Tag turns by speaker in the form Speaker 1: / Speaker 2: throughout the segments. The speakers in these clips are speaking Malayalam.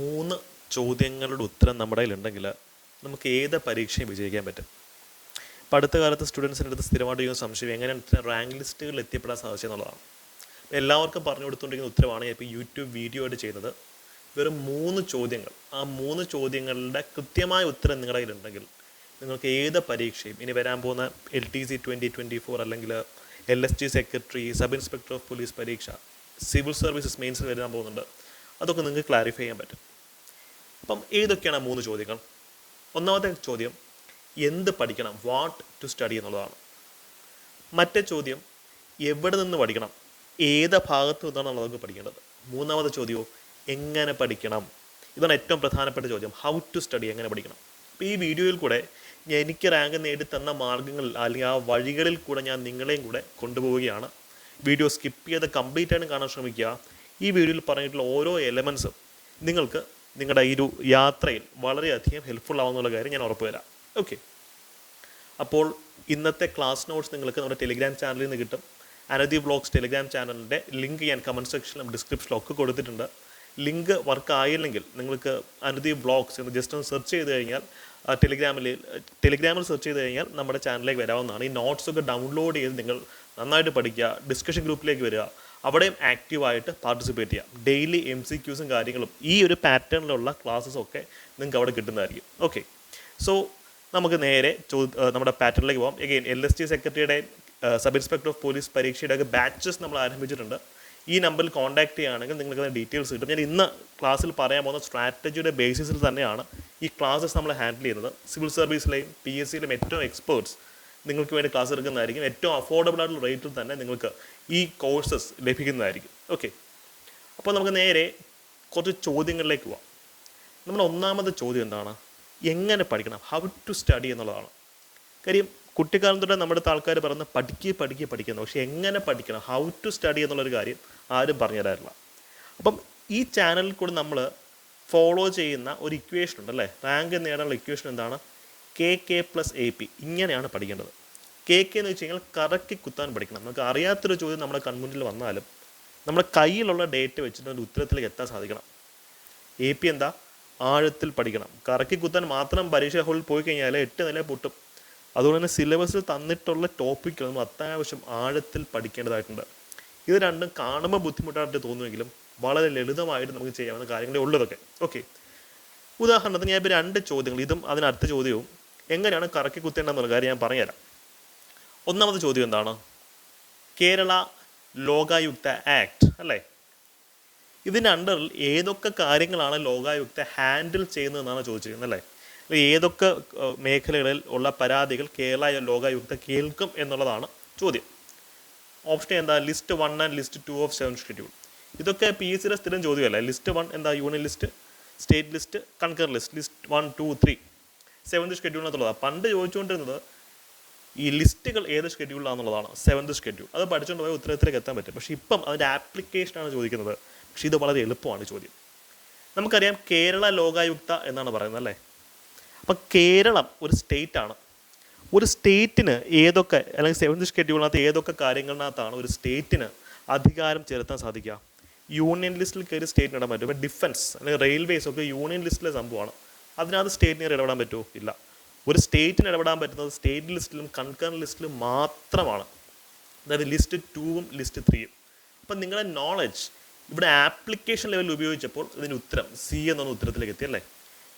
Speaker 1: മൂന്ന് ചോദ്യങ്ങളുടെ ഉത്തരം നമ്മുടെ കയ്യിലുണ്ടെങ്കിൽ നമുക്ക് ഏത് പരീക്ഷയും വിജയിക്കാൻ പറ്റും. ഇപ്പം അടുത്ത കാലത്ത് സ്റ്റുഡൻസിന്റെ അടുത്ത് സ്ഥിരമായിട്ട് ചെയ്യുന്ന സംശയം എങ്ങനെയാണ് റാങ്ക് ലിസ്റ്റുകളിൽ എത്തിപ്പെടാൻ അപ്പോൾ എല്ലാവർക്കും പറഞ്ഞു കൊടുത്തുകൊണ്ടിരിക്കുന്ന ഉത്തരവാണ് ഇപ്പോൾ യൂട്യൂബ് വീഡിയോ ആയിട്ട് ചെയ്യുന്നത്. വെറും മൂന്ന് ചോദ്യങ്ങൾ ആ മൂന്ന് ചോദ്യങ്ങളുടെ കൃത്യമായ ഉത്തരം നിങ്ങളുടെ കയ്യിലുണ്ടെങ്കിൽ നിങ്ങൾക്ക് ഏത് പരീക്ഷയും ഇനി വരാൻ പോകുന്ന L T C twenty twenty four അല്ലെങ്കിൽ L S T secretary sub inspector of police പരീക്ഷ സിവിൽ സർവീസസ് മെയിൻസിൽ വരാൻ പോകുന്നുണ്ട്. അതൊക്കെ നിങ്ങൾക്ക് ക്ലാരിഫൈ ചെയ്യാൻ പറ്റും. അപ്പം ഏതൊക്കെയാണ് മൂന്ന് ചോദ്യങ്ങൾ? ഒന്നാമത്തെ ചോദ്യം എന്ത് പഠിക്കണം? വാട്ട് ടു സ്റ്റഡി എന്നുള്ളതാണ്. മറ്റേ ചോദ്യം എവിടെ നിന്ന് പഠിക്കണം? ഏത് ഭാഗത്ത് നിന്നാണ് നമുക്ക് പഠിക്കേണ്ടത്? മൂന്നാമത്തെ ചോദ്യവും എങ്ങനെ പഠിക്കണം? ഇതാണ് ഏറ്റവും പ്രധാനപ്പെട്ട ചോദ്യം. ഹൗ ടു സ്റ്റഡി എങ്ങനെ പഠിക്കണം? അപ്പോൾ ഈ വീഡിയോയിൽ കൂടെ ഞാൻ എനിക്ക് റാങ്ക് നേടിത്തന്ന തന്ന മാർഗങ്ങളിൽ അല്ലെങ്കിൽ ആ വഴികളിൽ കൂടെ ഞാൻ നിങ്ങളെയും കൂടെ കൊണ്ടുപോവുകയാണ്. വീഡിയോ സ്കിപ്പ് ചെയ്ത് കംപ്ലീറ്റ് ആയിട്ട് കാണാൻ ശ്രമിക്കുക. ഈ വീഡിയോയിൽ പറഞ്ഞിട്ടുള്ള ഓരോ എലമെൻസും നിങ്ങൾക്ക് നിങ്ങളുടെ ഈ ഒരു യാത്രയിൽ വളരെയധികം ഹെൽപ്ഫുൾ ആവുന്നുള്ള കാര്യം ഞാൻ ഉറപ്പ് ഉറപ്പുവരാം ഓക്കെ അപ്പോൾ ഇന്നത്തെ ക്ലാസ് നോട്ട്സ് നിങ്ങൾക്ക് നമ്മുടെ ടെലിഗ്രാം ചാനലിൽ നിന്ന് കിട്ടും. അനധി വ്ളോഗ്സ് ടെലിഗ്രാം ചാനലിന്റെ ലിങ്ക് ഞാൻ കമന്റ് സെക്ഷനിലും ഡിസ്ക്രിപ്ഷനിലും ഒക്കെ കൊടുത്തിട്ടുണ്ട്. ലിങ്ക് വർക്ക് ആയില്ലെങ്കിൽ നിങ്ങൾക്ക് അനധി വ്ളോഗ്സ് എന്ന് ജസ്റ്റ് ഒന്ന് സെർച്ച് ചെയ്ത് കഴിഞ്ഞാൽ ടെലിഗ്രാമിൽ ടെലിഗ്രാമിൽ സെർച്ച് ചെയ്ത് കഴിഞ്ഞാൽ നമ്മുടെ ചാനലിലേക്ക് വരാവുന്നതാണ്. ഈ നോട്ട്സ് ഒക്കെ ഡൗൺലോഡ് ചെയ്ത് നിങ്ങൾ നന്നായിട്ട് പഠിക്കുക ഡിസ്കഷൻ ഗ്രൂപ്പിലേക്ക് വരിക അവിടെയും ആക്റ്റീവായിട്ട് പാർട്ടിസിപ്പേറ്റ് ചെയ്യാം. ഡെയിലി എം സി ക്യൂസും കാര്യങ്ങളും ഈ ഒരു പാറ്റേണിലുള്ള ക്ലാസ്സസൊക്കെ നിങ്ങൾക്ക് അവിടെ കിട്ടുന്നതായിരിക്കും. ഓക്കെ സോ നമുക്ക് നേരെ ചോദ്യ നമ്മുടെ പാറ്റേണിലേക്ക് പോകാം എഗെയിൻ എൽ എസ് ടി സെക്രട്ടറിയുടെ സബ് ഇൻസ്പെക്ടർ ഓഫ് പോലീസ് പരീക്ഷയുടെ ഒക്കെ ബാച്ചസ് നമ്മൾ ആരംഭിച്ചിട്ടുണ്ട്. ഈ നമ്പറിൽ കോൺടാക്ട് ചെയ്യുകയാണെങ്കിൽ നിങ്ങൾക്ക് ഡീറ്റെയിൽസ് കിട്ടും. ഞാൻ ഇന്ന് ക്ലാസ്സിൽ പറയാൻ പോകുന്ന സ്ട്രാറ്റജിയുടെ ബേസിസിൽ തന്നെയാണ് ഈ ക്ലാസ്സസ് നമ്മൾ ഹാൻഡിൽ ചെയ്യുന്നത്. സിവിൽ സർവീസിലെയും പി എസ് സിയിലെയും ഏറ്റവും എക്സ്പേർട്സ് നിങ്ങൾക്ക് വേണ്ടി ക്ലാസ് എടുക്കുന്നതായിരിക്കും. ഏറ്റവും അഫോർഡബിൾ ആയിട്ടുള്ള റേറ്റിൽ തന്നെ നിങ്ങൾക്ക് ഈ കോഴ്സസ് ലഭിക്കുന്നതായിരിക്കും. ഓക്കെ അപ്പോൾ നമുക്ക് നേരെ കുറച്ച് ചോദ്യങ്ങളിലേക്ക് പോവാം. നമ്മുടെ ഒന്നാമത്തെ ചോദ്യം എന്താണ്? എങ്ങനെ പഠിക്കണം? ഹൗ ടു സ്റ്റഡി എന്നുള്ളതാണ്. കാര്യം കുട്ടിക്കാലം തൊട്ട് നമ്മുടെ ആൾക്കാർ പറയുന്നത് പഠിക്കുക പഠിക്കുക പഠിക്കുന്നു പക്ഷേ എങ്ങനെ പഠിക്കണം? ഹൗ ടു സ്റ്റഡി എന്നുള്ളൊരു കാര്യം ആരും പറഞ്ഞു തരാറില്ല അപ്പം ഈ ചാനലിൽ കൂടെ നമ്മൾ ഫോളോ ചെയ്യുന്ന ഒരു ഇക്വേഷൻ ഉണ്ട് അല്ലേ റാങ്ക് നേടാനുള്ള ഇക്വേഷൻ എന്താണ്? K K plus A P ഇങ്ങനെയാണ് പഠിക്കേണ്ടത്. കെ കെ എന്ന് വെച്ച് കഴിഞ്ഞാൽ കറക്കി കുത്താൻ പഠിക്കണം. നമുക്ക് അറിയാത്തൊരു ചോദ്യം നമ്മുടെ കൺമുന്നിൽ വന്നാലും നമ്മുടെ കയ്യിലുള്ള ഡേറ്റ് വെച്ചിട്ട് അതിന്റെ ഉത്തരത്തിലേക്ക് എത്താൻ സാധിക്കണം. എ പി എന്താ? ആഴത്തിൽ പഠിക്കണം. കറക്കി കുത്താൻ മാത്രം പരീക്ഷ ഹോളിൽ പോയി കഴിഞ്ഞാൽ എട്ട് നില പൊട്ടും. അതുകൊണ്ട് തന്നെ സിലബസിൽ തന്നിട്ടുള്ള ടോപ്പിക്കുകൾ നമ്മൾ അത്യാവശ്യം ആഴത്തിൽ പഠിക്കേണ്ടതായിട്ടുണ്ട്. ഇത് രണ്ടും കാണുമ്പോൾ ബുദ്ധിമുട്ടായിട്ട് തോന്നുമെങ്കിലും വളരെ ലളിതമായിട്ട് നമുക്ക് ചെയ്യാവുന്ന കാര്യങ്ങളേ ഉള്ളതൊക്കെ. ഓക്കെ ഉദാഹരണത്തിന് ഞാൻ ഇപ്പോൾ രണ്ട് ചോദ്യങ്ങൾ ഇതും അതിനടുത്ത ചോദ്യവും എങ്ങനെയാണ് കറക്കി കുത്തേണ്ടതെന്നുള്ള കാര്യം ഞാൻ പറഞ്ഞുതരാം. ഒന്നാമത്തെ ചോദ്യം എന്താണ്? കേരള ലോകായുക്ത ആക്ട് അല്ലേ? ഇതിന്റെ അണ്ടറിൽ ഏതൊക്കെ കാര്യങ്ങളാണ് ലോകായുക്ത ഹാൻഡിൽ ചെയ്യുന്നതെന്നാണ് ചോദിച്ചിരിക്കുന്നത് അല്ലേ? ഏതൊക്കെ മേഖലകളിൽ ഉള്ള പരാതികൾ കേരള ലോകായുക്ത കേൾക്കും എന്നുള്ളതാണ് ചോദ്യം. ഓപ്ഷൻ എന്താ? List one and list two of seven schedule ഇതൊക്കെ പി എസ് സിയുടെ സ്ഥിരം ചോദ്യമല്ല? ലിസ്റ്റ് വൺ എന്താ? Union list state list concur list list one two three seventh ഷെഡ്യൂളിനകത്തുള്ളതാണ് പണ്ട് ചോദിച്ചുകൊണ്ടിരുന്നത് ഈ ലിസ്റ്റുകൾ ഏത് ഷെഡ്യൂളിലാണെന്നുള്ളതാണ് സെവന്ത് ഷെഡ്യൂൾ അത് പഠിച്ചുകൊണ്ട് പോയാൽ ഉത്തരത്തിലേക്ക് എത്താൻ പറ്റും. പക്ഷേ ഇപ്പം അതിന്റെ ആപ്ലിക്കേഷനാണ് ചോദിക്കുന്നത്. പക്ഷേ ഇത് വളരെ എളുപ്പമാണ് ചോദ്യം. നമുക്കറിയാം കേരള ലോകായുക്ത എന്നാണ് പറയുന്നത് അല്ലേ? അപ്പം കേരളം ഒരു സ്റ്റേറ്റാണ് ഒരു സ്റ്റേറ്റിന് ഏതൊക്കെ അല്ലെങ്കിൽ സെവൻത് ഷെഡ്യൂളിനകത്ത് ഏതൊക്കെ കാര്യങ്ങളിനകത്താണ് ഒരു സ്റ്റേറ്റിന് അധികാരം ചെലുത്താൻ സാധിക്കുക? യൂണിയൻ ലിസ്റ്റിൽ കയറി സ്റ്റേറ്റിന് ഇടാൻ പറ്റും. ഇപ്പം ഡിഫൻസ് അല്ലെങ്കിൽ റെയിൽവേസ് ഒക്കെ യൂണിയൻ ലിസ്റ്റിലെ സംഭവമാണ്. അതിനകത്ത് സ്റ്റേറ്റിന് ഇടപെടാൻ പറ്റുമോ? ഇല്ല. ഒരു സ്റ്റേറ്റിന് ഇടപെടാൻ പറ്റുന്നത് സ്റ്റേറ്റ് ലിസ്റ്റിലും കൺകറന്റ് ലിസ്റ്റിലും മാത്രമാണ്. അതായത് ലിസ്റ്റ് ടൂവും ലിസ്റ്റ് ത്രീയും. അപ്പം നിങ്ങളുടെ നോളജ് ഇവിടെ ആപ്ലിക്കേഷൻ ലെവലിൽ ഉപയോഗിച്ചപ്പോൾ ഇതിന് ഉത്തരം സി എന്നുള്ള ഉത്തരത്തിലേക്ക് എത്തി അല്ലേ?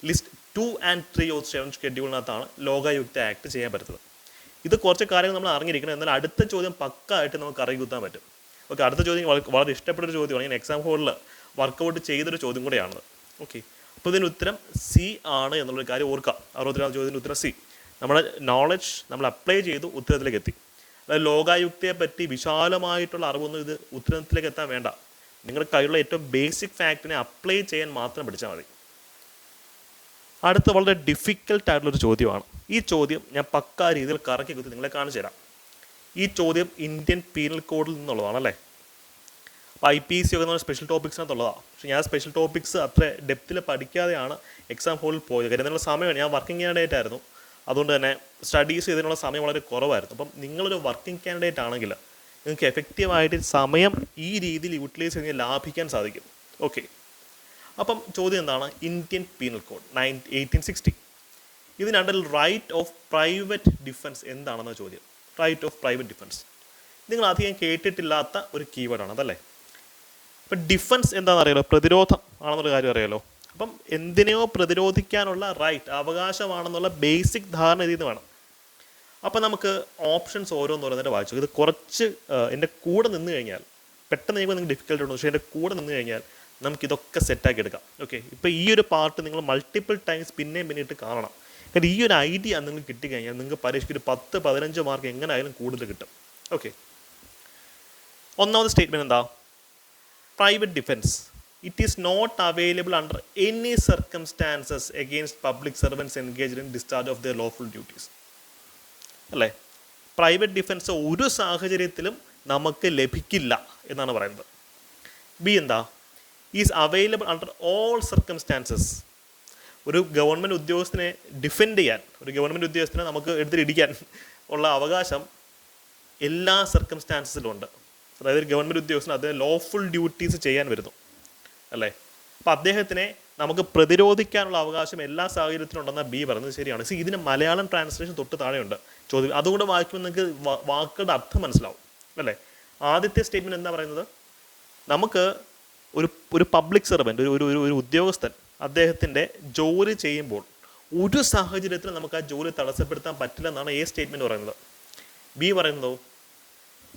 Speaker 1: List two and three of seven ഷെഡ്യൂളിനകത്താണ് Lokayukta act ചെയ്യാൻ പറ്റുന്നത്. ഇത് കുറച്ച് കാര്യങ്ങൾ നമ്മൾ അറിഞ്ഞിരിക്കണം. എന്നാൽ അടുത്ത ചോദ്യം പക്കായിട്ട് നമുക്ക് അറിയിക്കുത്താൻ പറ്റും. ഓക്കെ അടുത്ത ചോദ്യം വളരെ വളരെ ഇഷ്ടപ്പെട്ട ഒരു ചോദ്യമാണ്. ഞാൻ എക്സാം ഹോളിൽ വർക്കൗട്ട് ചെയ്തൊരു ചോദ്യം കൂടെയാണത്. ഓക്കെ അപ്പോൾ ഉത്തരം സി ആണ് എന്നുള്ളൊരു കാര്യം ഓർക്കാം അറുപത്തിനാല് ചോദ്യത്തിന്റെ ഉത്തരം സി. നമ്മൾ നോളജ് നമ്മൾ അപ്ലൈ ചെയ്തു ഉത്തരത്തിലേക്ക് എത്തി അതായത് ലോകായുക്തയെ പറ്റി വിശാലമായിട്ടുള്ള അറിവൊന്നും ഇത് ഉത്തരത്തിലേക്ക് എത്താൻ വേണ്ട. നിങ്ങളുടെ കയ്യിലുള്ള ഏറ്റവും ബേസിക് ഫാക്റ്റിനെ അപ്ലൈ ചെയ്യാൻ മാത്രം പഠിച്ചാൽ മതി. അടുത്ത വളരെ ഡിഫിക്കൽട്ട് ആയിട്ടുള്ളൊരു ചോദ്യമാണ്. ഈ ചോദ്യം ഞാൻ പക്കാ രീതിയിൽ കറക്കി കുത്തി നിങ്ങളെ കാണിച്ചു തരാം ഈ ചോദ്യം ഇന്ത്യൻ പീനൽ കോഡിൽ നിന്നുള്ളതാണ് അല്ലേ അപ്പോൾ ഐ പി സി ഒക്കെ സ്പെഷ്യൽ ടോപ്പിക്സിനകത്തുള്ളതാണ് പക്ഷേ ഞാൻ സ്പെഷ്യൽ ടോപ്പിക്സ് അത്ര ഡെപ്തിൽ പഠിക്കാതെയാണ് എക്സാം ഹോളിൽ പോയത്. കാര്യം ഇതിനുള്ള സമയമാണ്. ഞാൻ വർക്കിംഗ് ക്യാൻഡിഡേറ്റ് ആയിരുന്നു. അതുകൊണ്ട് തന്നെ സ്റ്റഡീസ് ചെയ്തതിനുള്ള സമയം വളരെ കുറവായിരുന്നു. അപ്പം നിങ്ങളൊരു വർക്കിംഗ് ക്യാൻഡിഡേറ്റ് ആണെങ്കിൽ നിങ്ങൾക്ക് എഫക്റ്റീവായിട്ട് സമയം ഈ രീതിയിൽ യൂട്ടിലൈസ് ചെയ്ത് ലാഭിക്കാൻ സാധിക്കും. ഓക്കെ അപ്പം ചോദ്യം എന്താണ്? Indian penal code nine eighteen sixty ഇതിനണ്ടിൽ right of private defence എന്താണെന്ന ചോദ്യം? റൈറ്റ് ഓഫ് പ്രൈവറ്റ് ഡിഫൻസ് നിങ്ങൾ അധികം കേട്ടിട്ടില്ലാത്ത ഒരു കീവേഡാണ് അതല്ലേ? ഇപ്പം ഡിഫൻസ് എന്താണെന്ന് അറിയാലോ? പ്രതിരോധം ആണെന്നുള്ള കാര്യം അറിയാലോ? അപ്പം എന്തിനെയോ പ്രതിരോധിക്കാനുള്ള റൈറ്റ് അവകാശമാണെന്നുള്ള ബേസിക് ധാരണ ഇതിൽ നിന്ന് വേണം. അപ്പം നമുക്ക് ഓപ്ഷൻസ് ഓരോന്ന് ഓരോന്നിട്ട് വായിച്ചു. ഇത് കുറച്ച് എന്റെ കൂടെ നിന്ന് കഴിഞ്ഞാൽ പെട്ടെന്ന് കഴിയുമ്പോൾ നിങ്ങൾക്ക് ഡിഫിക്കൽട്ട് ഉണ്ട്? പക്ഷേ എന്റെ കൂടെ നിന്ന് കഴിഞ്ഞാൽ നമുക്കിതൊക്കെ സെറ്റാക്കി എടുക്കാം. ഓക്കെ ഇപ്പോൾ ഈ ഒരു പാർട്ട് നിങ്ങൾ മൾട്ടിപ്പിൾ ടൈംസ് പിന്നെയും പിന്നിട്ട് കാണണം. കാരണം ഈ ഒരു ഐഡിയ നിങ്ങൾക്ക് കിട്ടിക്കഴിഞ്ഞാൽ നിങ്ങൾക്ക് പരീക്ഷയ്ക്ക് ഒരു പത്ത് പതിനഞ്ച് മാർക്ക് എങ്ങനെ ആയാലും കൂടുതൽ കിട്ടും. ഓക്കെ ഒന്നാമത് സ്റ്റേറ്റ്മെന്റ് എന്താ? Private defence it is not available under any circumstances against public servants engage in discharge of the lawful duties അല്ലേ? പ്രൈവറ്റ് ഡിഫൻസ് ഒരു സാഹചര്യത്തിലും നമുക്ക് ലഭിക്കില്ല എന്നാണ് പറയുന്നത്. ബി എന്താ? Is available under all circumstances ഒരു ഗവൺമെന്റ് ഉദ്യോഗസ്ഥനെ ഡിഫെൻഡ് ചെയ്യാൻ ഒരു ഗവൺമെന്റ് ഉദ്യോഗസ്ഥനെ നമുക്ക് എടുത്തിടിക്കാൻ ഉള്ള അവകാശം എല്ലാ സർക്കംസ്റ്റാൻസസിലും ഉണ്ട്. അതായത് ഒരു ഗവൺമെന്റ് ഉദ്യോഗസ്ഥന് അദ്ദേഹം ലോഫുൾ ഡ്യൂട്ടീസ് ചെയ്യാൻ വരുന്നു. അല്ലേ? അപ്പം അദ്ദേഹത്തിനെ നമുക്ക് പ്രതിരോധിക്കാനുള്ള അവകാശം എല്ലാ സാഹചര്യത്തിലും ഉണ്ടെന്ന ബി പറഞ്ഞത് ശരിയാണ്. സി ഇതിന് മലയാളം ട്രാൻസ്ലേഷൻ തൊട്ട് താഴെയുണ്ട്. ചോദ്യം അതുകൊണ്ട് വായിക്കുമ്പോൾ നിങ്ങൾക്ക് വാക്കുകളുടെ അർത്ഥം മനസ്സിലാവും. അല്ലേ? ആദ്യത്തെ സ്റ്റേറ്റ്മെന്റ് എന്താ പറയുന്നത്? നമുക്ക് ഒരു ഒരു പബ്ലിക് സർവന്റ് ഒരു ഒരു ഒരു- ഒരു ഉദ്യോഗസ്ഥൻ അദ്ദേഹത്തിന്റെ ജോലി ചെയ്യുമ്പോൾ ഒരു സാഹചര്യത്തിൽ നമുക്ക് ആ ജോലി തടസ്സപ്പെടുത്താൻ പറ്റില്ല എന്നാണ് എ സ്റ്റേറ്റ്മെന്റ് പറയുന്നത്. ബി പറയുന്നതോ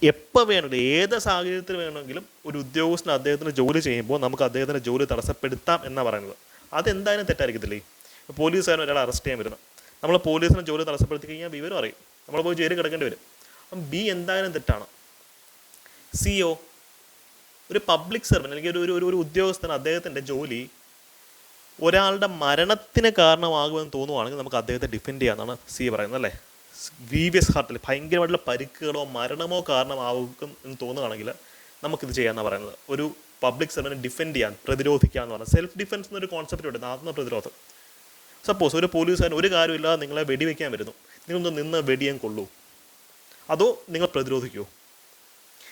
Speaker 1: എപ്പോൾ വേണമെങ്കിലും ഏത് സാഹചര്യത്തിൽ വേണമെങ്കിലും ഒരു ഉദ്യോഗസ്ഥന് അദ്ദേഹത്തിന് ജോലി ചെയ്യുമ്പോൾ നമുക്ക് അദ്ദേഹത്തിന്റെ ജോലി തടസ്സപ്പെടുത്താം എന്നാണ് പറയുന്നത്. അതെന്തായാലും തെറ്റായിരിക്കത്തില്ലേ? പോലീസുകാരൻ ഒരാളെ അറസ്റ്റ് ചെയ്യാൻ വരുന്നു. നമ്മൾ പോലീസിനെ ജോലി തടസ്സപ്പെടുത്തി കഴിഞ്ഞാൽ വിവരം അറിയും. നമ്മൾ പോയി ജയിലിൽ കിടക്കേണ്ടി വരും. അപ്പം ബി എന്തായാലും തെറ്റാണ്. സി സിഒ ഒരു പബ്ലിക് സർവൻ അല്ലെങ്കിൽ ഒരു ഒരു- ഉദ്യോഗസ്ഥൻ അദ്ദേഹത്തിന്റെ ജോലി ഒരാളുടെ മരണത്തിന് കാരണമാകുമെന്ന് തോന്നുവാണെങ്കിൽ നമുക്ക് അദ്ദേഹത്തെ ഡിഫെൻഡ് ചെയ്യാമെന്നാണ് സി പറയുന്നത് അല്ലേ? വീവിയസ് ഹാർട്ടിൽ ഭയങ്കരമായിട്ടുള്ള പരിക്കുകളോ മരണമോ കാരണമാകും എന്ന് തോന്നുകയാണെങ്കിൽ നമുക്കിത് ചെയ്യാമെന്നാണ് പറയുന്നത്. ഒരു പബ്ലിക് സെർവന്റ് ഡിഫെൻഡ് ചെയ്യാൻ പ്രതിരോധിക്കുക എന്ന് പറഞ്ഞാൽ സെൽഫ് ഡിഫെൻസ് എന്നൊരു കോൺസെപ്റ്റ് ഉണ്ട്. ആത്മപ്രതിരോധം സപ്പോസ് ഒരു പോലീസുകാരൻ ഒരു കാര്യമില്ലാതെ നിങ്ങളെ വെടിവെക്കാൻ വരുന്നു. നിങ്ങളൊന്ന് നിന്ന് വെടിയാൻ കൊള്ളൂ. അതോ നിങ്ങൾ പ്രതിരോധിക്കുമോ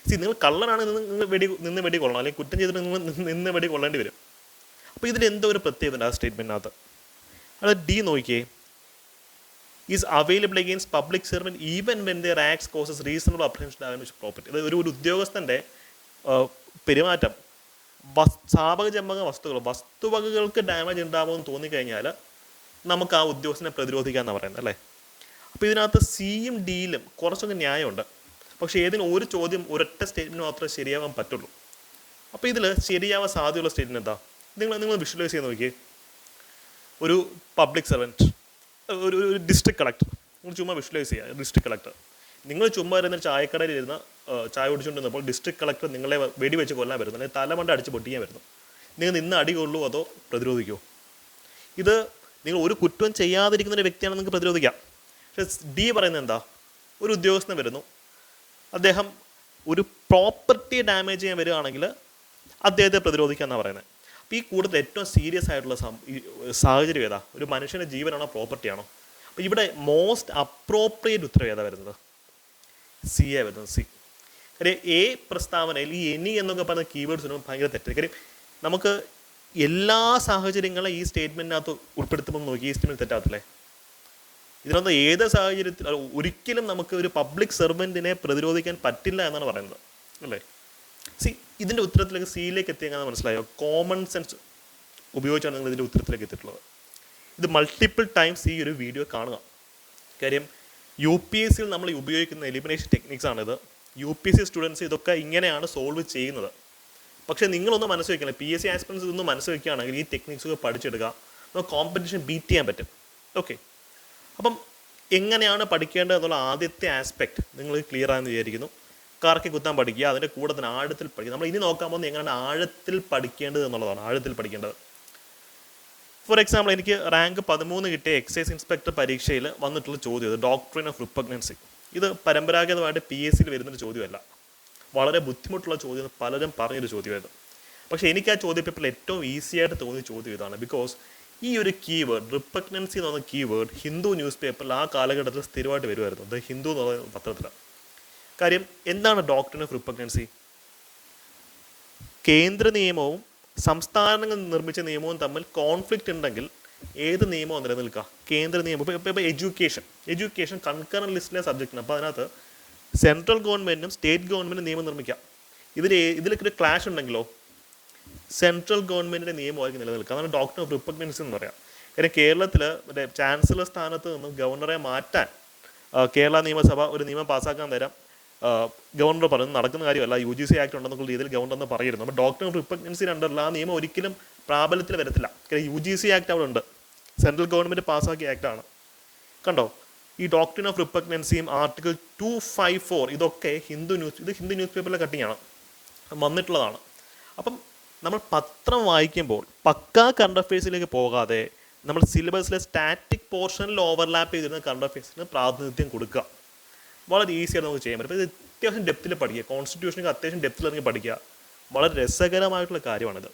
Speaker 1: സി നിങ്ങൾ കള്ളനാണ് നിങ്ങൾ വെടി നിന്ന് വെടി കൊള്ളണം. അല്ലെങ്കിൽ കുറ്റം ചെയ്തിട്ട് നിങ്ങൾ നിന്ന് വെടി കൊള്ളേണ്ടി വരും. അപ്പോൾ ഇതിൽ എന്തോ ഒരു പ്രത്യേകത ആ സ്റ്റേറ്റ്മെന്റിനകത്ത് അത് ഡി നോക്കിയേ. Is available against public servant even when their acts causes reasonable apprehension damage property അതായത് ഒരു ഒരു ഉദ്യോഗസ്ഥന്റെ പെരുമാറ്റം വസ് സ്ഥാപകജന്മക വസ്തുക്കൾ വസ്തുവകകൾക്ക് ഡാമേജ് ഉണ്ടാകുമെന്ന് തോന്നിക്കഴിഞ്ഞാൽ നമുക്ക് ആ ഉദ്യോഗസ്ഥനെ പ്രതിരോധിക്കാമെന്ന് പറയുന്നത് അല്ലേ? അപ്പോൾ ഇതിനകത്ത് സിയും ഡിയിലും കുറച്ചൊക്കെ ന്യായമുണ്ട്. പക്ഷേ ഏതിനും ഒരു ചോദ്യം ഒരൊറ്റ സ്റ്റേറ്റ്മെന്റ് മാത്രമേ ശരിയാവാൻ പറ്റുള്ളൂ. അപ്പോൾ ഇതിൽ ശരിയാവാൻ സാധ്യതയുള്ള സ്റ്റേറ്റ്മെന്റ് എന്താ? നിങ്ങൾ നിങ്ങൾ വിഷ്വലൈസ് ചെയ്ത് നോക്കിയേ. ഒരു പബ്ലിക് സർവന്റ് ഒരു ഒരു ഡിസ്ട്രിക്ട് കളക്ടർ നിങ്ങൾ ചുമ്മാ വിഷ്വലൈസ് ചെയ്യുക ഡിസ്ട്രിക്ട് കളക്ടർ നിങ്ങൾ ചുമ്മാ ഇരുന്ന ചായക്കടയിൽ ഇരുന്ന ചായ കുടിച്ചുകൊണ്ടിരുന്നപ്പോൾ ഡിസ്ട്രിക്ട് കളക്ടർ നിങ്ങളെ വെടി വെച്ച് കൊല്ലാൻ വരുന്നു അല്ലെങ്കിൽ തലമണ്ട അടിച്ച് പൊട്ടിക്കാൻ വരുന്നു. നിങ്ങൾ നിന്ന് അടി കൊള്ളൂ അതോ പ്രതിരോധിക്കുമോ ഇത് നിങ്ങൾ ഒരു കുറ്റവും ചെയ്യാതിരിക്കുന്ന ഒരു വ്യക്തിയാണ് നിങ്ങൾക്ക് പ്രതിരോധിക്കാം. പക്ഷേ ഡി പറയുന്നത് എന്താ? ഒരു ഉദ്യോഗസ്ഥൻ വരുന്നു. അദ്ദേഹം ഒരു പ്രോപ്പർട്ടി ഡാമേജ് ചെയ്യാൻ വരികയാണെങ്കിൽ അദ്ദേഹത്തെ പ്രതിരോധിക്കാന്നാണ് പറയുന്നത്. ഈ കൂടുതൽ ഏറ്റവും സീരിയസ് ആയിട്ടുള്ള സാഹചര്യം ഏതാ? ഒരു മനുഷ്യന്റെ ജീവനാണോ പ്രോപ്പർട്ടിയാണോ അപ്പോൾ ഇവിടെ മോസ്റ്റ് അപ്രോപ്രിയേറ്റ് ഉത്തരവ് ഏതാ വരുന്നത്? സി എ വരുന്നത് സി കാര്യം എ പ്രസ്താവനയിൽ ഈ എനി എന്നൊക്കെ പറഞ്ഞ കീവേഡ്സിനും ഭയങ്കര തെറ്റ്. കാര്യം നമുക്ക് എല്ലാ സാഹചര്യങ്ങളും ഈ സ്റ്റേറ്റ്മെന്റിനകത്ത് ഉൾപ്പെടുത്തുമ്പോൾ നോക്കി ഈ സ്റ്റേറ്റ്മെന്റ് തെറ്റാത്തില്ലേ ഇതിനൊന്നും ഏത് സാഹചര്യത്തിൽ ഒരിക്കലും നമുക്ക് ഒരു പബ്ലിക് സെർവന്റിനെ പ്രതിരോധിക്കാൻ പറ്റില്ല എന്നാണ് പറയുന്നത്. അല്ലേ? സി ഇതിന്റെ ഉത്തരത്തിലേക്ക് സിയിലേക്ക് എത്തിയെങ്ങനെ മനസ്സിലായോ? കോമൺ സെൻസ് ഉപയോഗിച്ചാണ് നിങ്ങൾ ഇതിന്റെ ഉത്തരത്തിലേക്ക് എത്തിയിട്ടുള്ളത്. ഇത് മൾട്ടിപ്പിൾ ടൈംസ് ഈ ഒരു വീഡിയോ കാണുക. കാര്യം യു പി എസ് സിയിൽ നമ്മൾ ഉപയോഗിക്കുന്ന എലിമിനേഷൻ ടെക്നിക്സ് ആണിത്. U P S C students ഇതൊക്കെ ഇങ്ങനെയാണ് സോൾവ് ചെയ്യുന്നത്. പക്ഷേ നിങ്ങളൊന്ന് മനസ്സ് വയ്ക്കണം പി എസ് സി ആസ്പിറൻസ് ഇതൊന്ന് മനസ്സ് വയ്ക്കുകയാണെങ്കിൽ ഈ ടെക്നിക്സ് ഒക്കെ പഠിച്ചെടുക്കുക. നമുക്ക് കോമ്പറ്റീഷൻ ബീറ്റ് ചെയ്യാൻ പറ്റും. ഓക്കെ അപ്പം എങ്ങനെയാണ് പഠിക്കേണ്ടത് എന്നുള്ള ആദ്യത്തെ ആസ്പെക്ട് നിങ്ങൾ ക്ലിയർ ആണെന്ന് വിചാരിക്കുന്നു. കറക്കി കുത്താൻ പഠിക്കുക അതിന്റെ കൂടെ തന്നെ ആഴത്തിൽ പഠിക്കുക. നമ്മൾ ഇനി നോക്കാൻ പോകുന്നത് എങ്ങനെയാണ് ആഴത്തിൽ പഠിക്കേണ്ടത് എന്നുള്ളതാണ് ആഴത്തിൽ പഠിക്കേണ്ടത്. ഫോർ എക്സാമ്പിൾ എനിക്ക് റാങ്ക് പതിമൂന്ന് കിട്ടിയ എക്സൈസ് ഇൻസ്പെക്ടർ പരീക്ഷയിൽ വന്നിട്ടുള്ള ചോദ്യം ഇത് ഡോക്ടറിൻ ഓഫ് റിപ്പഗ്നൻസി ഇത് പരമ്പരാഗതമായിട്ട് പി എസ് സിയിൽ വരുന്നൊരു ചോദ്യമല്ല. വളരെ ബുദ്ധിമുട്ടുള്ള ചോദ്യം പലരും പറഞ്ഞൊരു ചോദ്യമായിരുന്നു. പക്ഷേ എനിക്ക് ആ ചോദ്യ പേപ്പറിൽ ഏറ്റവും ഈസി ആയിട്ട് തോന്നിയ ചോദ്യം ഇതാണ്. ബിക്കോസ് ഈ ഒരു കീവേഡ് റിപ്പഗ്നൻസി എന്ന് പറഞ്ഞ കീവേഡ് ഹിന്ദു ന്യൂസ് പേപ്പറിൽ ആ കാലഘട്ടത്തിൽ സ്ഥിരമായിട്ട് വരുമായിരുന്നു. ദ ഹിന്ദു എന്ന് പറയുന്ന പത്രത്തിൽ കാര്യം എന്താണ് ഡോക്ടറിൻ ഓഫ് റിപ്പഗ്നൻസി കേന്ദ്ര നിയമവും സംസ്ഥാനങ്ങൾ നിർമ്മിച്ച നിയമവും തമ്മിൽ കോൺഫ്ലിക്റ്റ് ഉണ്ടെങ്കിൽ ഏത് നിയമവും നിലനിൽക്കുക കേന്ദ്ര നിയമം. ഇപ്പോൾ ഇപ്പോൾ എഡ്യൂക്കേഷൻ എഡ്യൂക്കേഷൻ കൺകറന്റ് ലിസ്റ്റിലെ സബ്ജക്റ്റാണ് അപ്പോൾ അതിനകത്ത് സെൻട്രൽ ഗവൺമെന്റും സ്റ്റേറ്റ് ഗവൺമെന്റും നിയമം നിർമ്മിക്കാം. ഇതിൽ ഇതിലൊക്കെ ഒരു ക്ലാഷ് ഉണ്ടെങ്കിലോ? സെൻട്രൽ ഗവൺമെന്റിന്റെ നിയമമായിരിക്കും നിലനിൽക്കുക. അതാണ് ഡോക്ടർ ഓഫ് റിപ്പഗ്നൻസി എന്ന് പറയാം. കാര്യം കേരളത്തിൽ മറ്റേ ചാൻസലർ സ്ഥാനത്ത് നിന്നും ഗവർണറെ മാറ്റാൻ കേരള നിയമസഭ ഒരു നിയമം പാസ്സാക്കാൻ തരാം ഗവർണർ പറയുന്നത് നടക്കുന്ന കാര്യമല്ല. യു ജി സി ആക്ട് ഉണ്ടെന്നുള്ള രീതിയിൽ ഗവർണർ എന്ന് പറയുന്നു. അപ്പോൾ ഡോക്ടർ ഓഫ് റിപ്പഗ്നൻസി അണ്ടറിൽ ആ നിയമം ഒരിക്കലും പ്രാബല്യത്തിൽ വരത്തില്ല. കാര്യം യു ജി സി ആക്ട് അവിടെ ഉണ്ട്. സെൻട്രൽ ഗവൺമെന്റ് പാസ്സാക്കിയ ആക്ടാണ് കണ്ടോ? ഈ ഡോക്ടറിൻ ഓഫ് റിപ്പഗ്നൻസിയും ആർട്ടിക്കിൾ ടു ഫൈവ് ഫോർ ഇതൊക്കെ ഹിന്ദു ന്യൂസ് ഇത് ഹിന്ദു ന്യൂസ് പേപ്പറിലെ കട്ടിങ്ങാണ് വന്നിട്ടുള്ളതാണ്. അപ്പം നമ്മൾ പത്രം വായിക്കുമ്പോൾ പക്കാ കറണ്ട് അഫയേഴ്സിലേക്ക് പോകാതെ നമ്മൾ സിലബസിലെ സ്റ്റാറ്റിക് പോർഷനിൽ ഓവർലാപ്പ് ചെയ്തിരുന്ന കറണ്ട് അഫയേഴ്സിന് പ്രാതിനിധ്യം കൊടുക്കുക. വളരെ ഈസിയായിട്ട് നമുക്ക് ചെയ്യാൻ പറ്റും. ഇത് അത്യാവശ്യം ഡെപ്തിൽ പഠിക്കുക. കോൺസ്റ്റിറ്റ്യൂഷനൊക്കെ അത്യാവശ്യം ഡെപ്തിൽ ഇറങ്ങി പഠിക്കുക. വളരെ രസകരമായിട്ടുള്ള കാര്യമാണിത്.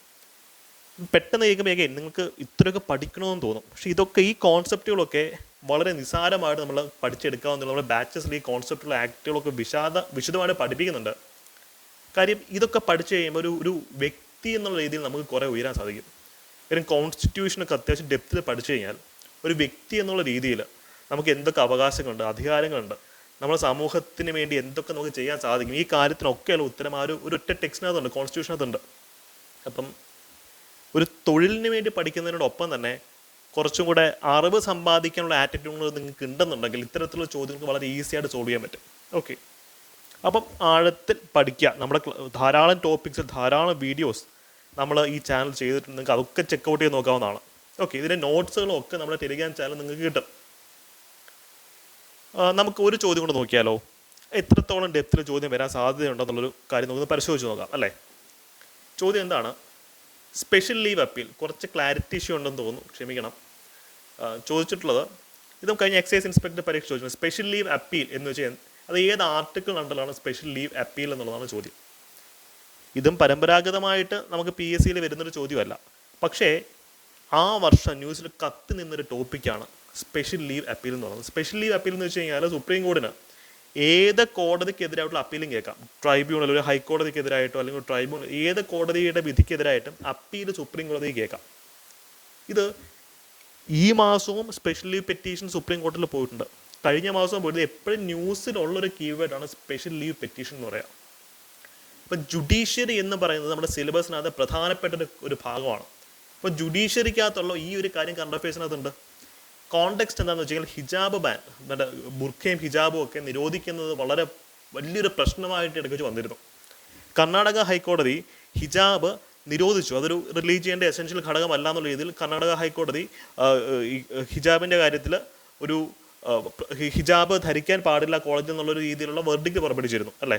Speaker 1: പെട്ടെന്ന് കേൾക്കുമ്പോൾ ഏകെ നിങ്ങൾക്ക് ഇത്രയൊക്കെ പഠിക്കണമെന്ന് തോന്നും. പക്ഷേ ഇതൊക്കെ ഈ കോൺസെപ്റ്റുകളൊക്കെ വളരെ നിസാരമായിട്ട് നമ്മൾ പഠിച്ചെടുക്കാവുന്ന നമ്മുടെ ബാച്ചസിൽ ഈ കോൺസെപ്റ്റുള്ള ആക്ടുകളൊക്കെ വിശാദ വിശദമായിട്ട് പഠിപ്പിക്കുന്നുണ്ട്. കാര്യം ഇതൊക്കെ പഠിച്ചു കഴിയുമ്പോൾ ഒരു ഒരു വ്യക്തി എന്നുള്ള രീതിയിൽ നമുക്ക് കുറേ ഉയരാൻ സാധിക്കും. കാര്യം കോൺസ്റ്റിറ്റ്യൂഷനൊക്കെ അത്യാവശ്യം ഡെപ്തിൽ പഠിച്ചു കഴിഞ്ഞാൽ ഒരു വ്യക്തി എന്നുള്ള രീതിയിൽ നമുക്ക് എന്തൊക്കെ അവകാശങ്ങളുണ്ട് അധികാരങ്ങളുണ്ട് നമ്മുടെ സമൂഹത്തിന് വേണ്ടി എന്തൊക്കെ നമുക്ക് ചെയ്യാൻ സാധിക്കും? ഈ കാര്യത്തിനൊക്കെയുള്ള ഉത്തരം ആ ഒരു ഒറ്റ ടെക്സ്റ്റിനകത്തുണ്ട് കോൺസ്റ്റിറ്റ്യൂഷനകത്തുണ്ട് അപ്പം ഒരു തൊഴിലിന് വേണ്ടി പഠിക്കുന്നതിനോടൊപ്പം തന്നെ കുറച്ചും കൂടെ അറിവ് സമ്പാദിക്കാനുള്ള ആറ്റിറ്റ്യൂഡുകൾ നിങ്ങൾക്ക് ഉണ്ടെന്നുണ്ടെങ്കിൽ ഇത്തരത്തിലുള്ള ചോദ്യങ്ങൾക്ക് വളരെ ഈസി ആയിട്ട് സോൾവ് ചെയ്യാൻ പറ്റും. ഓക്കെ അപ്പം ആഴത്തിൽ പഠിക്കുക. നമ്മുടെ ധാരാളം ടോപ്പിക്സ് ധാരാളം വീഡിയോസ് നമ്മൾ ഈ ചാനൽ ചെയ്തിട്ടുണ്ട്. നിങ്ങൾക്ക് അതൊക്കെ ചെക്കൗട്ട് ചെയ്ത് നോക്കാവുന്നതാണ്. ഓക്കെ ഇതിന്റെ നോട്ട്സുകളും ഒക്കെ നമ്മുടെ ടെലിഗ്രാം ചാനൽ നിങ്ങൾക്ക് കിട്ടും. നമുക്ക് ഒരു ചോദ്യം കൂടെ നോക്കിയാലോ? എത്രത്തോളം ഡെപ്തിൽ ചോദ്യം വരാൻ സാധ്യതയുണ്ടെന്നുള്ളൊരു കാര്യം നമുക്ക് പരിശോധിച്ച് നോക്കാം അല്ലേ? ചോദ്യം എന്താണ്? സ്പെഷ്യൽ ലീവ് അപ്പീൽ കുറച്ച് ക്ലാരിറ്റി ഇഷ്യൂ ഉണ്ടെന്ന് തോന്നുന്നു. ക്ഷമിക്കണം. ചോദിച്ചിട്ടുള്ളത് ഇതും കഴിഞ്ഞ എക്സൈസ് ഇൻസ്പെക്ടർ പരീക്ഷ ചോദിച്ചത് സ്പെഷ്യൽ ലീവ് അപ്പീൽ എന്ന് വെച്ചാൽ അത് ഏത് ആർട്ടിക്കിൾ അണ്ടറിലാണ് സ്പെഷ്യൽ ലീവ് അപ്പീൽ എന്നുള്ളതാണ് ചോദ്യം. ഇതും പരമ്പരാഗതമായിട്ട് നമുക്ക് പി എസ് സിയിൽ വരുന്നൊരു ചോദ്യമല്ല. പക്ഷേ ആ വർഷം ന്യൂസിൽ കത്തി നിന്നൊരു ടോപ്പിക്കാണ് സ്പെഷ്യൽ ലീവ് അപ്പീൽ എന്ന് പറയുന്നത് സ്പെഷ്യൽ ലീവ് അപ്പീൽ എന്ന് വെച്ച് കഴിഞ്ഞാൽ സുപ്രീം കോടതിന് ഏത് കോടതിക്കെതിരായിട്ടുള്ള അപ്പീലും കേൾക്കാം. ട്രൈബ്യൂണൽ ഒരു ഹൈക്കോടതിക്കെതിരായിട്ടോ അല്ലെങ്കിൽ ട്രൈബ്യൂണൽ ഏത് കോടതിയുടെ വിധിക്കെതിരായിട്ടും അപ്പീൽ സുപ്രീം കോടതിയിൽ കേൾക്കാം. ഇത് ഈ മാസവും സ്പെഷ്യൽ ലീവ് പെറ്റീഷൻ സുപ്രീം കോടതിയിൽ പോയിട്ടുണ്ട്. കഴിഞ്ഞ മാസം പോയിട്ട് എപ്പോഴും ന്യൂസിലുള്ളൊരു കീവേഡാണ് സ്പെഷ്യൽ ലീവ് പെറ്റീഷൻ എന്ന് പറയാം. ഇപ്പം ജുഡീഷ്യറി എന്ന് പറയുന്നത് നമ്മുടെ സിലബസിനകത്ത് പ്രധാനപ്പെട്ട ഒരു ഭാഗമാണ്. അപ്പോൾ ജുഡീഷ്യറിക്കകത്തുള്ള ഈ ഒരു കാര്യം കറണ്ട് കോണ്ടെക്സ്റ്റ് എന്താണെന്ന് വെച്ച് കഴിഞ്ഞാൽ ഹിജാബ് ബാൻ നമ്മുടെ ബുർഖയും ഹിജാബും ഒക്കെ നിരോധിക്കുന്നത് വളരെ വലിയൊരു പ്രശ്നമായിട്ട് ഇടയ്ക്ക് വന്നിരുന്നു. കർണാടക ഹൈക്കോടതി ഹിജാബ് നിരോധിച്ചു. അതൊരു റിലീജിയന്റെ എസെൻഷ്യൽ ഘടകമല്ല എന്നുള്ള രീതിയിൽ കർണാടക ഹൈക്കോടതി ഹിജാബിന്റെ കാര്യത്തിൽ ഒരു ഹിജാബ് ധരിക്കാൻ പാടില്ല കോളേജിൽ എന്നുള്ളൊരു രീതിയിലുള്ള വെർഡിക്റ്റ് പുറപ്പെടുവിച്ചിരുന്നു അല്ലേ?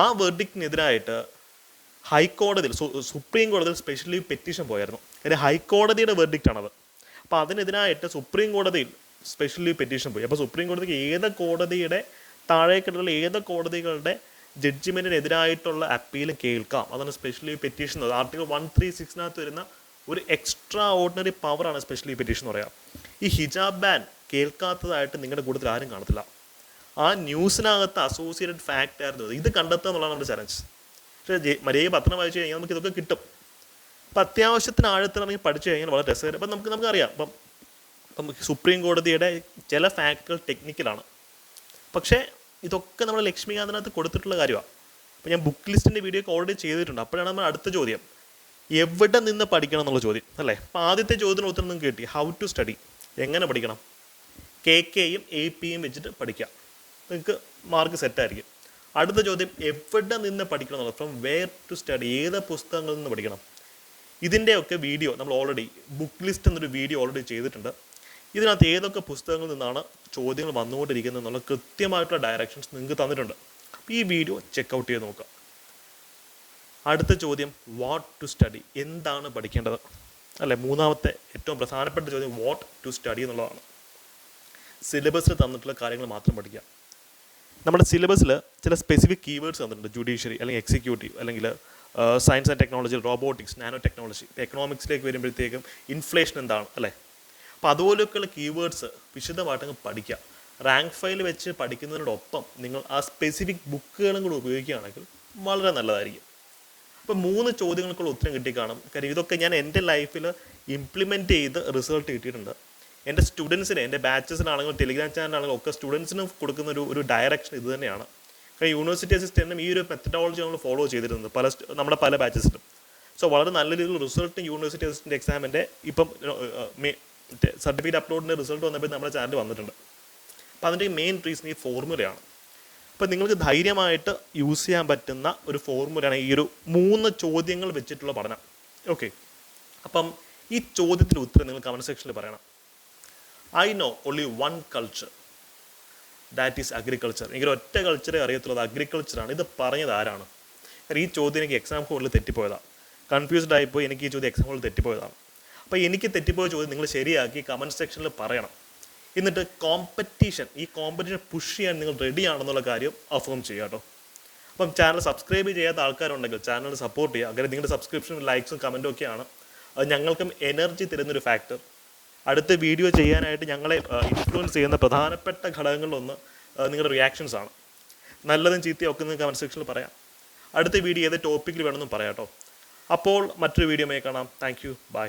Speaker 1: ആ വെർഡിക്റ്റിനെതിരായിട്ട് ഹൈക്കോടതിയിൽ സുപ്രീം കോടതിയിൽ സ്പെഷ്യലി പെറ്റീഷൻ പോയായിരുന്നു. കാര്യം ഹൈക്കോടതിയുടെ വെർഡിക്റ്റ് ആണത്. അപ്പോൾ അതിനെതിരായിട്ട് സുപ്രീം കോടതിയിൽ സ്പെഷ്യലി പെറ്റീഷൻ പോയി. അപ്പോൾ സുപ്രീം കോടതിക്ക് ഏത് കോടതിയുടെ താഴേക്കിടയിലുള്ള ഏത് കോടതികളുടെ ജഡ്ജിമെന്റിനെതിരായിട്ടുള്ള അപ്പീൽ കേൾക്കാം. അതാണ് specially petition petition article one three സിക്സിനകത്ത് വരുന്ന ഒരു എക്സ്ട്രാ ഓർഡിനറി പവറാണ് സ്പെഷ്യലി പെറ്റീഷൻ എന്ന് പറയാം. ഈ ഹിജാബ് ബാൻ കേൾക്കാത്തതായിട്ട് നിങ്ങളുടെ കൂട്ടത്തിൽ ആരും കാണത്തില്ല. ആ ന്യൂസിനകത്ത് അസോസിയേറ്റഡ് ഫാക്റ്റ് ആയിരുന്നു. ഇത് കണ്ടെത്തുക എന്നുള്ളതാണ് നമ്മുടെ ചലഞ്ച് പക്ഷേ മര്യാദ പത്രം വായിച്ചു കഴിഞ്ഞാൽ നമുക്ക് ഇതൊക്കെ കിട്ടും. അപ്പം അത്യാവശ്യത്തിന് ആഴത്തിലാണെങ്കിൽ പഠിച്ചു കഴിഞ്ഞാൽ വളരെ രസകരം. അപ്പം നമുക്ക് നമുക്കറിയാം. അപ്പം ഇപ്പം സുപ്രീം കോടതിയുടെ ചില ഫാക്റ്റുകൾ ടെക്നിക്കലാണ്. പക്ഷേ ഇതൊക്കെ നമ്മൾ ലക്ഷ്മികാന്തിനകത്ത് കൊടുത്തിട്ടുള്ള കാര്യമാണ്. അപ്പോൾ ഞാൻ ബുക്ക് ലിസ്റ്റിന്റെ വീഡിയോ ഒക്കെ ഓൾറെഡി ചെയ്തിട്ടുണ്ട്. അപ്പോഴാണ് നമ്മൾ അടുത്ത ചോദ്യം. എവിടെ നിന്ന് പഠിക്കണം എന്നുള്ള ചോദ്യം അല്ലേ? അപ്പോൾ ആദ്യത്തെ ചോദ്യത്തിന് ഉത്തരം നിങ്ങൾക്ക് കിട്ടി. ഹൗ ടു സ്റ്റഡി എങ്ങനെ പഠിക്കണം? കെ കെയും എ പിയും വെച്ചിട്ട് പഠിക്കുക നിങ്ങൾക്ക് മാർക്ക് സെറ്റായിരിക്കും അടുത്ത ചോദ്യം എവിടെ നിന്ന് പഠിക്കണം എന്നുള്ളത്? ഫ്രം വെയർ ടു സ്റ്റഡി ഏത് പുസ്തകങ്ങളിൽ നിന്ന് പഠിക്കണം? ഇതിന്റെയൊക്കെ വീഡിയോ നമ്മൾ ഓൾറെഡി ബുക്ക് ലിസ്റ്റ് എന്നൊരു വീഡിയോ ഓൾറെഡി ചെയ്തിട്ടുണ്ട്. ഇതിനകത്ത് ഏതൊക്കെ പുസ്തകങ്ങളിൽ നിന്നാണ് ചോദ്യങ്ങൾ വന്നുകൊണ്ടിരിക്കുന്നത് എന്നുള്ള കൃത്യമായിട്ടുള്ള ഡയറക്ഷൻസ് നിങ്ങൾക്ക് തന്നിട്ടുണ്ട്. അപ്പോൾ ഈ വീഡിയോ ചെക്കൗട്ട് ചെയ്ത് നോക്കുക. അടുത്ത ചോദ്യം വാട്ട് ടു സ്റ്റഡി എന്താണ് പഠിക്കേണ്ടത്? അല്ലെ? മൂന്നാമത്തെ ഏറ്റവും പ്രധാനപ്പെട്ട ചോദ്യം വാട്ട് ടു സ്റ്റഡി എന്നുള്ളതാണ്. സിലബസിൽ തന്നിട്ടുള്ള കാര്യങ്ങൾ മാത്രം പഠിക്കുക. നമ്മുടെ സിലബസിൽ ചില സ്പെസിഫിക് കീവേഡ്സ് തന്നിട്ടുണ്ട് ജുഡീഷ്യറി അല്ലെങ്കിൽ എക്സിക്യൂട്ടീവ് അല്ലെങ്കിൽ science and technology robotics nano technology എക്കണോമിക്സിലേക്ക് വരുമ്പോഴത്തേക്കും ഇൻഫ്ലേഷൻ എന്താണ് അല്ലേ? അപ്പോൾ അതുപോലെയൊക്കെയുള്ള കീവേഡ്സ് വിശദമായിട്ട് പഠിക്കുക റാങ്ക് ഫയൽ വെച്ച് പഠിക്കുന്നതിനോടൊപ്പം നിങ്ങൾ ആ സ്പെസിഫിക് ബുക്കുകളും കൂടി ഉപയോഗിക്കുകയാണെങ്കിൽ വളരെ നല്ലതായിരിക്കും. അപ്പോൾ മൂന്ന് ചോദ്യങ്ങൾക്കുള്ള ഉത്തരം കിട്ടി കാണും. കാര്യം ഇതൊക്കെ ഞാൻ എന്റെ ലൈഫിൽ ഇംപ്ലിമെന്റ് ചെയ്ത് റിസൾട്ട് കിട്ടിയിട്ടുണ്ട്. എന്റെ സ്റ്റുഡൻസിന് എന്റെ ബാച്ചസിനാണെങ്കിലും ടെലിഗ്രാം ചാനലാണെങ്കിലും ഒക്കെ സ്റ്റുഡൻസിന് കൊടുക്കുന്ന ഒരു ഒരു ഡയറക്ഷൻ ഇത് തന്നെയാണ്. യൂണിവേഴ്സിറ്റി അസിസ്റ്റന്റും ഈ ഒരു മെത്തഡോളജി നമ്മൾ ഫോളോ ചെയ്തിരുന്നത്. പല നമ്മുടെ പല ബാച്ചസിലും സോ വളരെ നല്ല രീതിയിൽ റിസൾട്ട് യൂണിവേഴ്സിറ്റി അസിസ്റ്റന്റ് എക്സാമിന്റെ ഇപ്പം സർട്ടിഫിക്കറ്റ് അപ്ലോഡിന്റെ റിസൾട്ട് വന്നപ്പോൾ നമ്മുടെ ചാനൽ വന്നിട്ടുണ്ട്. അപ്പോൾ അതിന്റെ മെയിൻ റീസൺ ഈ ഫോർമുലയാണ് അപ്പോൾ നിങ്ങൾക്ക് ധൈര്യമായിട്ട് യൂസ് ചെയ്യാൻ പറ്റുന്ന ഒരു ഫോർമുലയാണ് ഈ ഒരു മൂന്ന് ചോദ്യങ്ങൾ വെച്ചിട്ടുള്ള പഠനം. ഓക്കെ അപ്പം ഈ ചോദ്യത്തിന്റെ ഉത്തരം നിങ്ങൾ കമന്റ് സെക്ഷനിൽ പറയണം. I know only one culture that is agriculture എങ്കിലും ഒറ്റ കൾച്ചറേ അറിയത്തുള്ളത് അഗ്രികൾച്ചറാണ് ഇത് പറഞ്ഞത് ആരാണ്? ഈ ചോദ്യം എനിക്ക് എക്സാം ഹോളിൽ തെറ്റിപ്പോയതാണ് കൺഫ്യൂസ്ഡ് ആയിപ്പോയി. എനിക്ക് ഈ ചോദ്യം എക്സാം ഹോളിൽ തെറ്റിപ്പോയതാണ് അപ്പോൾ എനിക്ക് തെറ്റിപ്പോയ ചോദ്യം നിങ്ങൾ ശരിയാക്കി കമന്റ് സെക്ഷനിൽ പറയണം. എന്നിട്ട് കോമ്പറ്റീഷൻ ഈ കോമ്പറ്റീഷൻ പുഷ് ചെയ്യാൻ നിങ്ങൾ റെഡി ആണെന്നുള്ള കാര്യം അഫേം ചെയ്യുക കേട്ടോ. അപ്പം ചാനൽ സബ്സ്ക്രൈബ് ചെയ്യാത്ത ആൾക്കാരുണ്ടെങ്കിൽ ചാനൽ സപ്പോർട്ട് ചെയ്യുക. അങ്ങനെ നിങ്ങളുടെ സബ്സ്ക്രിപ്ഷനും ലൈക്സും കമന്റും ഒക്കെയാണ്. അത് ഞങ്ങൾക്കും എനർജി തരുന്നൊരു ഫാക്ടർ അടുത്ത വീഡിയോ ചെയ്യാനായിട്ട് ഞങ്ങളെ ഇൻഫ്ലുവൻസ് ചെയ്യുന്ന പ്രധാനപ്പെട്ട ഘടകങ്ങളിലൊന്ന് നിങ്ങളുടെ റിയാക്ഷൻസ് ആണ്. നല്ലതും ചീത്തയും ഒക്കെ നിങ്ങൾക്ക് കമന്റ് സെക്ഷനിൽ പറയാം. അടുത്ത വീഡിയോ ഏത് ടോപ്പിക്കിൽ വേണമെന്നും പറയാം കേട്ടോ. അപ്പോൾ മറ്റൊരു വീഡിയോ മേ കാണാം. Thank you bye